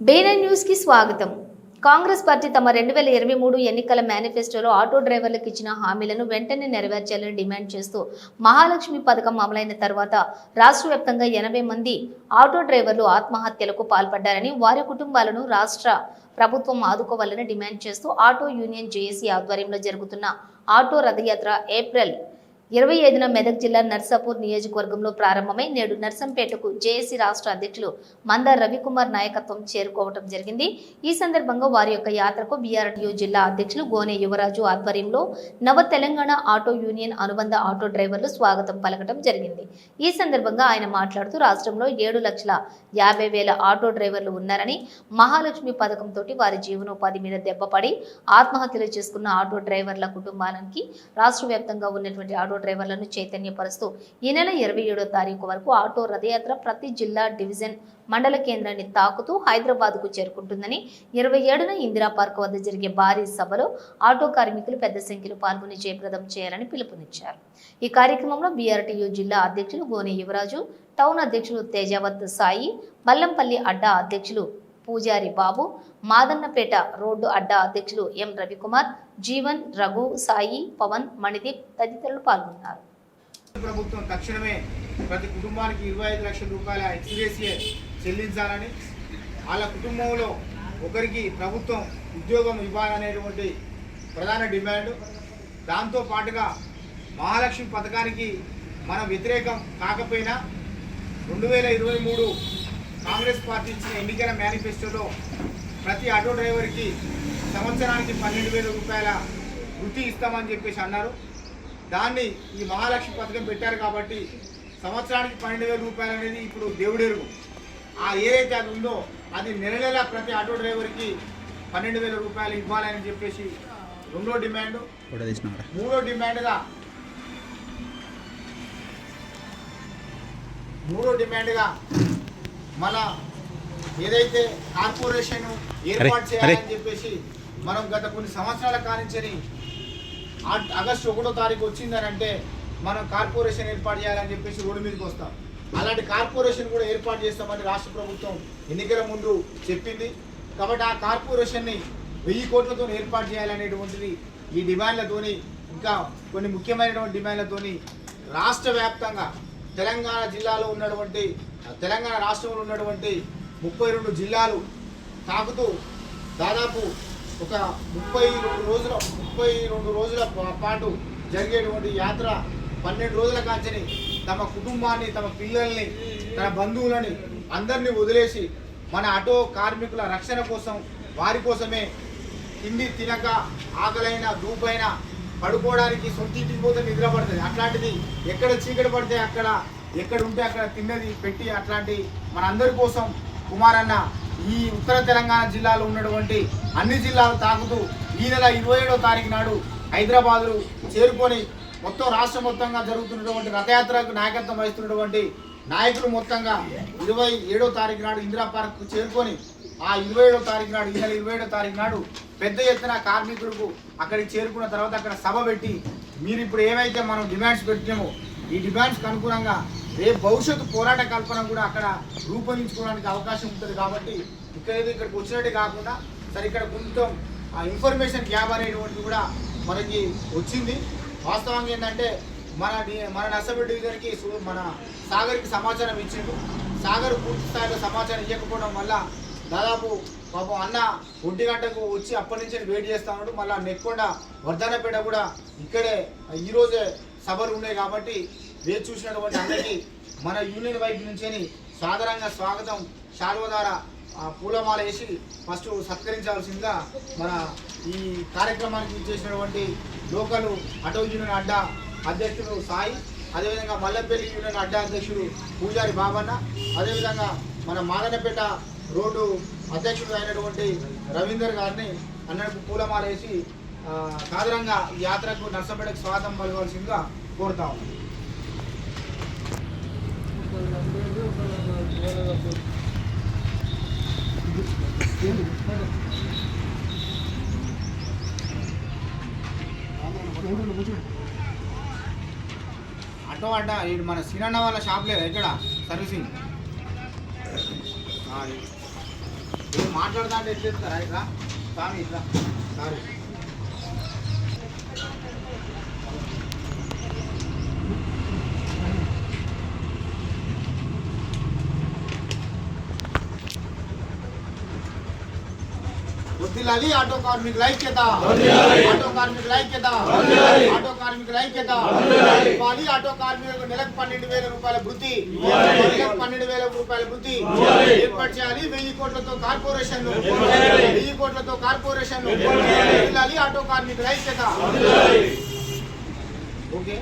బీఎన్ఎన్ న్యూస్కి స్వాగతం. కాంగ్రెస్ పార్టీ తమ రెండు వేల ఇరవై మూడు ఎన్నికల మేనిఫెస్టోలో ఆటో డ్రైవర్లకు ఇచ్చిన హామీలను వెంటనే నెరవేర్చాలని డిమాండ్ చేస్తూ మహాలక్ష్మి పథకం అమలైన తర్వాత రాష్ట్ర వ్యాప్తంగా ఎనభై మంది ఆటో డ్రైవర్లు ఆత్మహత్యలకు పాల్పడ్డారని వారి కుటుంబాలను రాష్ట్ర ప్రభుత్వం ఆదుకోవాలని డిమాండ్ చేస్తూ ఆటో యూనియన్ జేఏసీ ఆధ్వర్యంలో జరుగుతున్న ఆటో రథయాత్ర ఏప్రిల్ ఇరవై ఐదున మెదక్ జిల్లా నర్సాపూర్ నియోజకవర్గంలో ప్రారంభమై నేడు నర్సంపేటకు జేఏసీ రాష్ట్ర అధ్యక్షులు మందార్ రవికుమార్ నాయకత్వం చేరుకోవడం జరిగింది. ఈ సందర్భంగా వారి యొక్క యాత్రకు బీఆర్డీఓ జిల్లా అధ్యక్షులు గోనె యువరాజు ఆధ్వర్యంలో నవ తెలంగాణ ఆటో యూనియన్ అనుబంధ ఆటో డ్రైవర్లు స్వాగతం పలకటం జరిగింది. ఈ సందర్భంగా ఆయన మాట్లాడుతూ రాష్ట్రంలో ఏడు లక్షల యాభై వేల ఆటో డ్రైవర్లు ఉన్నారని మహాలక్ష్మి పథకంతో వారి జీవనోపాధి మీద దెబ్బపడి ఆత్మహత్యలు చేసుకున్న ఆటో డ్రైవర్ల కుటుంబానికి రాష్ట్ర వ్యాప్తంగా ఉన్నటువంటి ఆటో డ్రైవర్లను చైతన్యపరుస్తూ ఈ నెల ఇరవై ఏడో తారీఖు వరకు ఆటో రథయాత్ర ప్రతి జిల్లా డివిజన్ మండల కేంద్రాన్ని తాకుతూ హైదరాబాద్కు చేరుకుంటుందని ఇరవై ఏడున ఇందిరా పార్క్ వద్ద జరిగే భారీ సభలో ఆటో కార్మికులు పెద్ద సంఖ్యలో పాల్గొని జయప్రదం చేయాలని పిలుపునిచ్చారు. ఈ కార్యక్రమంలో బీఆర్టీయూ జిల్లా అధ్యక్షులు గోనె యువరాజు టౌన్ అధ్యక్షులు తేజావత్ సాయి మల్లంపల్లి అడ్డా అధ్యక్షులు పూజారి బాబు మాదన్నపేట రోడ్డు అడ్డా అధ్యక్షులు ఎం. రవికుమార్ జీవన్ రఘు సాయి పవన్ మణిదీప్ తదితరులు పాల్గొన్నారు. ప్రభుత్వం తక్షణమే ప్రతి కుటుంబానికి ఇరవై ఐదు లక్షల రూపాయల ఎక్స్గ్రేసియే చెల్లించాలని వాళ్ళ కుటుంబంలో ఒకరికి ప్రభుత్వం ఉద్యోగం ఇవ్వాలనేటువంటి ప్రధాన డిమాండ్. దాంతో పాటుగా మహాలక్ష్మి పథకానికి మన వ్యతిరేకం కాకపోయినా రెండు వేల ఇరవై మూడు కాంగ్రెస్ పార్టీ ఇచ్చిన ఎన్నికల మేనిఫెస్టోలో ప్రతి ఆటో డ్రైవర్కి సంవత్సరానికి పన్నెండు వేల రూపాయల వృత్తి ఇస్తామని చెప్పేసి అన్నారు. దాన్ని ఈ మహాలక్ష్మి పథకం పెట్టారు కాబట్టి సంవత్సరానికి పన్నెండు వేల రూపాయలు అనేది ఇప్పుడు దేవుడెరుగు. ఆ ఏదైతే అది ఉందో అది నెల నెల ప్రతి ఆటో డ్రైవర్కి పన్నెండు వేల రూపాయలు ఇవ్వాలని చెప్పేసి రెండో డిమాండ్. మూడో డిమాండ్గా మూడో డిమాండ్గా మన ఏదైతే కార్పొరేషన్ ఏర్పాటు చేయాలని చెప్పేసి మనం గత కొన్ని సంవత్సరాల కానించని ఆగస్టు ఒకటో తారీఖు వచ్చిందని అంటే మనం కార్పొరేషన్ ఏర్పాటు చేయాలని చెప్పేసి రోడ్డు మీదకి వస్తాం. అలాంటి కార్పొరేషన్ కూడా ఏర్పాటు చేస్తామని రాష్ట్ర ప్రభుత్వం ఎన్నికల ముందు చెప్పింది. కాబట్టి ఆ కార్పొరేషన్ని వెయ్యి కోట్లతో ఏర్పాటు చేయాలనేటువంటిది ఈ డిమాండ్లతోని ఇంకా కొన్ని ముఖ్యమైనటువంటి డిమాండ్లతోని రాష్ట్ర వ్యాప్తంగా తెలంగాణ జిల్లాలో ఉన్నటువంటి తెలంగాణ రాష్ట్రంలో ఉన్నటువంటి ముప్పై రెండు జిల్లాలు తాకుతూ దాదాపు ఒక ముప్పై రెండు రోజుల ముప్పై రెండు రోజుల పాటు జరిగేటువంటి యాత్ర పన్నెండు రోజుల కాంచని తమ కుటుంబాన్ని తమ పిల్లల్ని తన బంధువులని అందరినీ వదిలేసి మన ఆటో కార్మికుల రక్షణ కోసం వారి కోసమే తిండి తినక ఆకలైన దూపైన పడుకోవడానికి సొంతింటికి పోతే నిద్ర పడుతుంది. అట్లాంటిది ఎక్కడ చీకటి పడితే అక్కడ ఎక్కడ ఉంటే అక్కడ తిన్నది పెట్టి అట్లాంటి మనందరి కోసం కుమారన్న ఈ ఉత్తర తెలంగాణ జిల్లాలో ఉన్నటువంటి అన్ని జిల్లాలు తాకుతూ ఈ నెల ఇరవై ఏడో తారీఖు నాడు హైదరాబాదు చేరుకొని మొత్తం రాష్ట్రం మొత్తంగా జరుగుతున్నటువంటి రథయాత్రకు నాయకత్వం వహిస్తున్నటువంటి నాయకులు మొత్తంగా ఇరవై ఏడో తారీఖు నాడు ఇందిరా పార్క్ చేరుకొని ఆ ఇరవై ఏడో తారీఖు నాడు ఈ నెల ఇరవై ఏడో తారీఖు నాడు పెద్ద ఎత్తున కార్మికులకు అక్కడికి చేరుకున్న తర్వాత అక్కడ సభ పెట్టి మీరు ఇప్పుడు ఏవైతే మనం డిమాండ్స్ పెట్టినామో ఈ డిమాండ్స్కి అనుగుణంగా రేపు భవిష్యత్తు పోరాట కల్పన కూడా అక్కడ రూపొందించుకోవడానికి అవకాశం ఉంటుంది కాబట్టి ఇక్కడ ఏదో ఇక్కడికి వచ్చినట్టే కాకుండా సరే ఇక్కడ కొంచెం ఆ ఇన్ఫర్మేషన్ గ్యాప్ అనేటువంటిది కూడా మనకి వచ్చింది. వాస్తవంగా ఏంటంటే మన మన నర్సపేట డివిజన్కి మన సాగర్కి సమాచారం ఇచ్చిండు సాగర్ పూర్తి స్థాయిలో సమాచారం ఇవ్వకపోవడం వల్ల దాదాపు పాపం అన్న ఒంటి గంటకు వచ్చి అప్పటి నుంచి వెయిట్ చేస్తా ఉన్నాడు. మళ్ళీ నెక్కొండ వర్ధనపేట కూడా ఇక్కడే ఈరోజే సభలు ఉన్నాయి కాబట్టి వేచి చూసినటువంటి అందరికీ మన యూనియన్ వైపు నుంచి సాధారణంగా స్వాగతం. శాల్వధార పూలమాల వేసి ఫస్ట్ సత్కరించాల్సిందిగా మన ఈ కార్యక్రమానికి చేసినటువంటి లోకల్ ఆటో యూనియన్ అడ్డా అధ్యక్షుడు సాయి అదేవిధంగా మల్లెపల్లి యూనియన్ అడ్డా అధ్యక్షుడు పూజారి బాబన్న అదేవిధంగా మన మాదనపేట రోడ్డు అధ్యక్షుడు అయినటువంటి రవీందర్ గారిని అన్నకు పూలమాల వేసి సాధారణంగా ఈ యాత్రకు నర్సంపేటకు స్వాగతం పలకవలసిందిగా కోరుతా ఉన్నాం. ఆటో అడ్డా మన సినన్న వాళ్ళ షాప్ లేదా ఇక్కడ సర్వీసింగ్. మాట్లాడదా అంటే ఎట్లా చెప్తారా ఇట్లా స్వామి ఇట్లా. సారీ. వద్దిలాలి ఆటో కార్మికుల ఐక్యత ఆటో కార్మికుల ఐక్యత ఆటో కార్మికుల ఐక్యత ఇవ్వాలి ఆటో కార్మికులకు నెలకు పన్నెండు వేల రూపాయల వృత్తి నెలకు పన్నెండు వేల రూపాయల వృత్తి ఏర్పాటు చేయాలి వెయ్యి కోట్లతో కార్పొరేషన్ వెయ్యి కోట్లతో కార్పొరేషన్ వద్దిలాలి ఆటో కార్మికుల ఐక్యత ఓకే